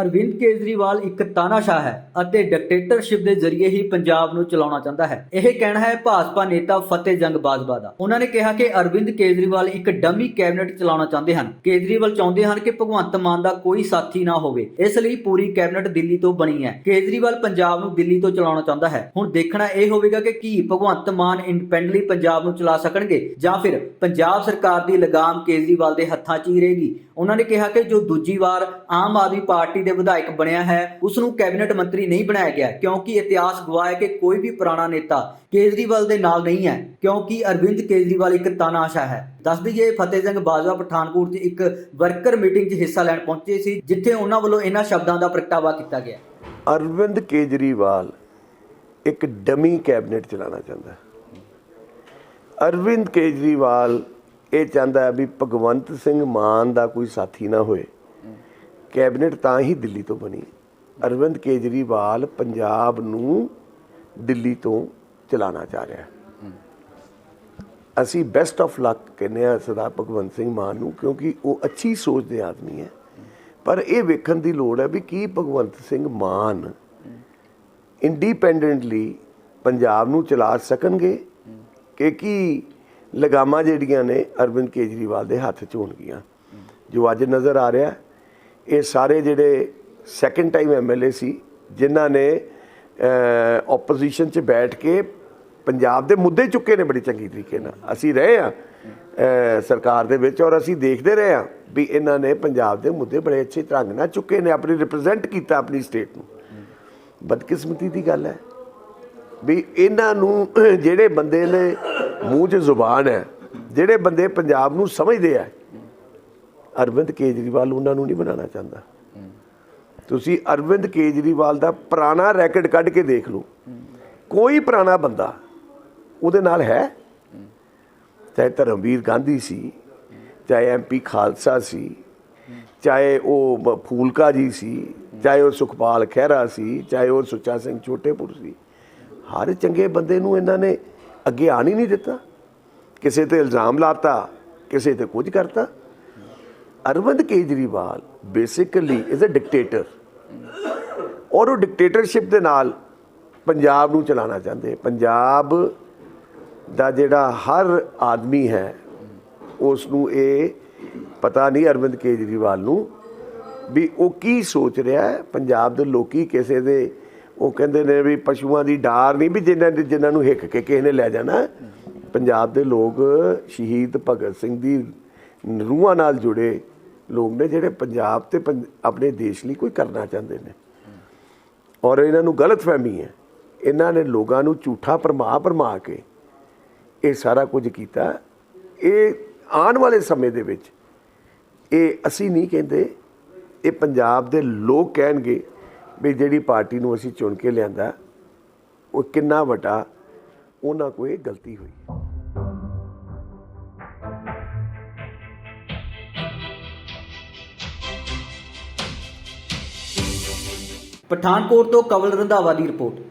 ਅਰਵਿੰਦ ਕੇਜਰੀਵਾਲ ਇੱਕ ਤਾਨਾਸ਼ਾਹ ਹੈ ਅਤੇ ਡਿਕਟੇਟਰਸ਼ਿਪ ਦੇ ਜ਼ਰੀਏ ਹੀ ਪੰਜਾਬ ਨੂੰ ਚਲਾਉਣਾ ਚਾਹੁੰਦਾ ਹੈ। ਇਹ ਕਹਿਣਾ ਹੈ ਭਾਜਪਾ ਨੇਤਾ ਫਤਿਹ ਜੰਗ ਬਾਜਵਾ ਦਾ। ਉਹਨਾਂ ਨੇ ਕਿਹਾ ਕਿ ਅਰਵਿੰਦ ਕੇਜਰੀਵਾਲ ਇੱਕ ਡਮੀ ਕੈਬਨਿਟ ਚਲਾਉਣਾ ਚਾਹੁੰਦੇ ਹਨ। ਕੇਜਰੀਵਾਲ ਚਾਹੁੰਦੇ ਹਨ ਕਿ ਭਗਵੰਤ ਮਾਨ ਦਾ ਕੋਈ ਸਾਥੀ ਨਾ ਹੋਵੇ। ਇਸ ਲਈ ਪੂਰੀ ਕੈਬਨਿਟ ਦਿੱਲੀ ਤੋਂ ਬਣੀ ਹੈ। ਕੇਜਰੀਵਾਲ ਪੰਜਾਬ ਨੂੰ ਦਿੱਲੀ ਤੋਂ ਚਲਾਉਣਾ ਚਾਹੁੰਦਾ ਹੈ। ਹੁਣ ਦੇਖਣਾ ਇਹ ਹੋਵੇਗਾ ਕਿ ਕੀ ਭਗਵੰਤ ਮਾਨ ਇੰਡੀਪੈਂਡੈਂਟਲੀ ਪੰਜਾਬ ਨੂੰ ਚਲਾ ਸਕਣਗੇ ਜਾਂ ਫਿਰ ਪੰਜਾਬ ਸਰਕਾਰ ਦੀ ਲਗਾਮ ਕੇਜਰੀਵਾਲ ਦੇ ਹੱਥਾਂ 'ਚ ਹੀ ਰਹੇਗੀ। ਉਹਨਾਂ ਨੇ ਕਿਹਾ ਕਿ ਜੋ ਦੂਜੀ ਵਾਰ ਆਮ ਆਦਮੀ ਪਾਰਟੀ ਦੇ ਵਿਧਾਇਕ ਬਣਿਆ ਹੈ ਉਸ ਨੂੰ ਕੈਬਨਿਟ ਮੰਤਰੀ ਨਹੀਂ ਬਣਾਇਆ ਗਿਆ, ਕਿਉਂਕਿ ਇਤਿਹਾਸ ਗਵਾਹ ਹੈ ਕਿ ਕੋਈ ਵੀ ਪੁਰਾਣਾ ਨੇਤਾ ਕੇਜਰੀਵਾਲ ਦੇ ਨਾਲ ਨਹੀਂ ਹੈ, ਕਿਉਂਕਿ ਅਰਵਿੰਦ ਕੇਜਰੀਵਾਲ ਇੱਕ ਤਾਨਾਸ਼ਾ ਹੈ। ਦੱਸ ਦਈਏ ਫਤਿਹ ਸਿੰਘ ਬਾਜਵਾ ਪਠਾਨਕੋਟ 'ਚ ਇੱਕ ਵਰਕਰ ਮੀਟਿੰਗ 'ਚ ਹਿੱਸਾ ਲੈਣ ਪਹੁੰਚੇ ਸੀ, ਜਿੱਥੇ ਉਹਨਾਂ ਵੱਲੋਂ ਇਹਨਾਂ ਸ਼ਬਦਾਂ ਦਾ ਪ੍ਰਗਟਾਵਾ ਕੀਤਾ ਗਿਆ। ਅਰਵਿੰਦ ਕੇਜਰੀਵਾਲ ਇੱਕ ਡਮੀ ਕੈਬਨਿਟ ਚਲਾਉਣਾ ਚਾਹੁੰਦਾ ਅਰਵਿੰਦ ਕੇਜਰੀਵਾਲ ਇਹ ਚਾਹੁੰਦਾ ਹੈ ਵੀ ਭਗਵੰਤ ਸਿੰਘ ਮਾਨ ਦਾ ਕੋਈ ਸਾਥੀ ਨਾ ਹੋਏ। ਕੈਬਨਿਟ ਤਾਂ ਹੀ ਦਿੱਲੀ ਤੋਂ ਬਣੀ। ਅਰਵਿੰਦ ਕੇਜਰੀਵਾਲ ਪੰਜਾਬ ਨੂੰ ਦਿੱਲੀ ਤੋਂ ਚਲਾਉਣਾ ਚਾਹ ਰਿਹਾ। ਅਸੀਂ ਬੈਸਟ ਆਫ ਲੱਕ ਕਹਿੰਦੇ ਆ ਸਰਦਾਰ ਭਗਵੰਤ ਸਿੰਘ ਮਾਨ ਨੂੰ, ਕਿਉਂਕਿ ਉਹ ਅੱਛੀ ਸੋਚ ਦੇ ਆਦਮੀ ਹੈ। ਪਰ ਇਹ ਵੇਖਣ ਦੀ ਲੋੜ ਹੈ ਵੀ ਕੀ ਭਗਵੰਤ ਸਿੰਘ ਮਾਨ ਇੰਡੀਪੈਂਡੈਂਟਲੀ ਪੰਜਾਬ ਨੂੰ ਚਲਾ ਸਕਣਗੇ ਕਿ ਕੀ ਲਗਾਮਾਂ ਜਿਹੜੀਆਂ ਨੇ ਅਰਵਿੰਦ ਕੇਜਰੀਵਾਲ ਦੇ ਹੱਥ 'ਚ ਹੋਣਗੀਆਂ। ਜੋ ਅੱਜ ਨਜ਼ਰ ਆ ਰਿਹਾ ਇਹ ਸਾਰੇ ਜਿਹੜੇ ਸੈਕੰਡ ਟਾਈਮ ਐਮਐਲਏ ਸੀ, ਜਿਨ੍ਹਾਂ ਨੇ ਆਪੋਜੀਸ਼ਨ 'ਚ ਬੈਠ ਕੇ ਪੰਜਾਬ ਦੇ ਮੁੱਦੇ ਚੁੱਕੇ ਨੇ ਬੜੀ ਚੰਗੀ ਤਰੀਕੇ ਨਾਲ। ਅਸੀਂ ਰਹੇ ਆ ਸਰਕਾਰ ਦੇ ਵਿੱਚ ਔਰ ਅਸੀਂ ਦੇਖਦੇ ਰਹੇ ਆ ਵੀ ਇਹਨਾਂ ਨੇ ਪੰਜਾਬ ਦੇ ਮੁੱਦੇ ਬੜੇ ਅੱਛੇ ਢੰਗ ਨਾਲ ਚੁੱਕੇ ਨੇ, ਆਪਣੀ ਰਿਪਰੈਜ਼ੈਂਟ ਕੀਤਾ ਆਪਣੀ ਸਟੇਟ ਨੂੰ। ਬਦਕਿਸਮਤੀ ਦੀ ਗੱਲ ਹੈ ਵੀ ਇਹਨਾਂ ਨੂੰ ਜਿਹੜੇ ਬੰਦੇ ਨੇ ਮੂੰਹ 'ਚ ਜ਼ੁਬਾਨ ਹੈ, ਜਿਹੜੇ ਬੰਦੇ ਪੰਜਾਬ ਨੂੰ ਸਮਝਦੇ ਆ ਅਰਵਿੰਦ ਕੇਜਰੀਵਾਲ ਉਹਨਾਂ ਨੂੰ ਨਹੀਂ ਬਣਾਉਣਾ ਚਾਹੁੰਦਾ। ਤੁਸੀਂ ਅਰਵਿੰਦ ਕੇਜਰੀਵਾਲ ਦਾ ਪੁਰਾਣਾ ਰੈਕਡ ਕੱਢ ਕੇ ਦੇਖ ਲਓ। ਕੋਈ ਪੁਰਾਣਾ ਬੰਦਾ ਉਹਦੇ ਨਾਲ ਹੈ? ਚਾਹੇ ਧਰਮਵੀਰ ਗਾਂਧੀ ਸੀ, ਚਾਹੇ ਐਮਪੀ ਖਾਲਸਾ ਸੀ, ਚਾਹੇ ਉਹ ਫੂਲਕਾ ਜੀ ਸੀ, ਚਾਹੇ ਉਹ ਸੁਖਪਾਲ ਖਹਿਰਾ ਸੀ, ਚਾਹੇ ਉਹ ਸੁੱਚਾ ਸਿੰਘ ਛੋਟੇਪੁਰ ਸੀ। ਹਰ ਚੰਗੇ ਬੰਦੇ ਨੂੰ ਇਹਨਾਂ ਨੇ ਅੱਗੇ ਆਣ ਹੀ ਨਹੀਂ ਦਿੱਤਾ। ਕਿਸੇ ਤੇ ਇਲਜ਼ਾਮ ਲਾਤਾ, ਕਿਸੇ ਤੇ ਕੁਝ ਕਰਤਾ। Arvind Kejriwal basically is a dictator ਔਰ ਉਹ ਡਿਕਟੇਟਰਸ਼ਿਪ ਦੇ ਨਾਲ ਪੰਜਾਬ ਨੂੰ ਚਲਾਉਣਾ ਚਾਹੁੰਦੇ ਪੰਜਾਬ ਦਾ ਜਿਹੜਾ ਹਰ ਆਦਮੀ ਹੈ ਉਸ ਨੂੰ ਇਹ ਪਤਾ ਨਹੀਂ ਅਰਵਿੰਦ ਕੇਜਰੀਵਾਲ ਨੂੰ ਵੀ ਉਹ ਕੀ ਸੋਚ ਰਿਹਾ ਹੈ ਪੰਜਾਬ ਦੇ ਲੋਕੀ ਕਿਸੇ ਦੇ ਉਹ ਕਹਿੰਦੇ ਨੇ ਵੀ ਪਸ਼ੂਆਂ ਦੀ ਡਾਰ ਨਹੀਂ ਵੀ ਜਿਨ੍ਹਾਂ ਦੇ ਜਿਨ੍ਹਾਂ ਨੂੰ ਹਿੱਕ ਕੇ ਕਿਸੇ ਨੇ ਲੈ ਜਾਣਾ ਪੰਜਾਬ ਦੇ ਲੋਕ ਸ਼ਹੀਦ ਭਗਤ ਸਿੰਘ ਦੀ ਰੂਹਾਂ ਨਾਲ ਜੁੜੇ ਲੋਕ ਨੇ ਜਿਹੜੇ ਪੰਜਾਬ ਤੇ ਪੰਜ- ਆਪਣੇ ਦੇਸ਼ ਲਈ ਕੋਈ ਕਰਨਾ ਚਾਹੁੰਦੇ ਨੇ। ਔਰ ਇਹਨਾਂ ਨੂੰ ਗਲਤ ਫਹਿਮੀ ਹੈ। ਇਹਨਾਂ ਨੇ ਲੋਕਾਂ ਨੂੰ ਝੂਠਾ ਪਰਮਾ ਪਰਮਾ ਕੇ ਇਹ ਸਾਰਾ ਕੁਝ ਕੀਤਾ। ਇਹ ਆਉਣ ਵਾਲੇ ਸਮੇਂ ਦੇ ਵਿੱਚ ਇਹ ਅਸੀਂ ਨਹੀਂ ਕਹਿੰਦੇ, ਇਹ ਪੰਜਾਬ ਦੇ ਲੋਕ ਕਹਿਣਗੇ ਵੀ ਜਿਹੜੀ ਪਾਰਟੀ ਨੂੰ ਅਸੀਂ ਚੁਣ ਕੇ ਲਿਆਂਦਾ, ਉਹ ਕਿੰਨਾ ਵੱਡਾ, ਉਹਨਾਂ ਕੋਲ ਇਹ ਗਲਤੀ ਹੋਈ। ਪਠਾਨਕੋਟ ਤੋਂ ਕੰਵਲ ਰੰਧਾਵਾ ਦੀ ਰਿਪੋਰਟ।